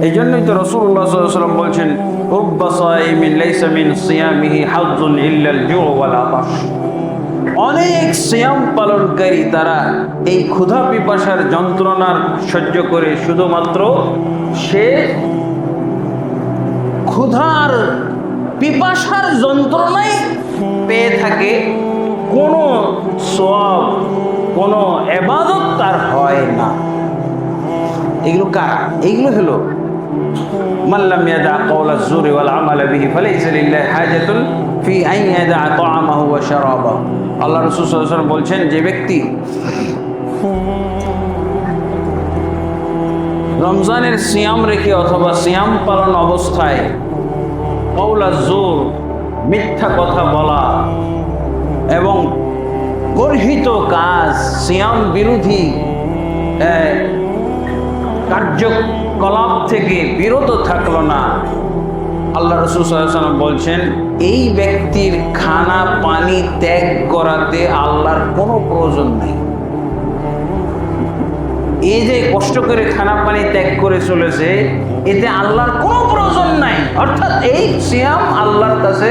এই জন্যই তো রসুল্লাহ সাল্লাম বলছেন অনেক সিয়াম পালনকারী তারা এই ক্ষুধা পিপাসার যন্ত্রণার সহ্য করে শুধুমাত্র সে ক্ষুধার পিপাসার যন্ত্রণাই পেয়ে থাকে, কোনো সব কোনো এবাদত তার হয় না। এগুলো কার? এইগুলো হলো ইয়াদা কওলা জুরি ওয়াল আমাল বিহি ফালাইসা লিল্লাহি হাজাতুন ফি আন ইয়াদা তাআমাহু ওয়া শারাবাহু। আল্লাহ রাসূল বলছেন, যে ব্যক্তি রমজানের সিয়াম রেখে অথবা সিয়াম পালন অবস্থায় কওলা জোর মিথ্যা কথা বলা এবং গর্হিত কাজ, সিয়াম বিরোধী কার্যকলাপ থেকে বিরত থাকল না। আল্লাহ রসুল বলছেন, এই ব্যক্তির খানা, পানি ত্যাগ করাতে আল্লাহর কোনো প্রয়োজন নেই। এই যে কষ্ট করে খানা, পানি ত্যাগ করে চলেছে, এতে আল্লাহর কোনো প্রয়োজন নাই। অর্থাৎ এই সিয়াম আল্লাহর কাছে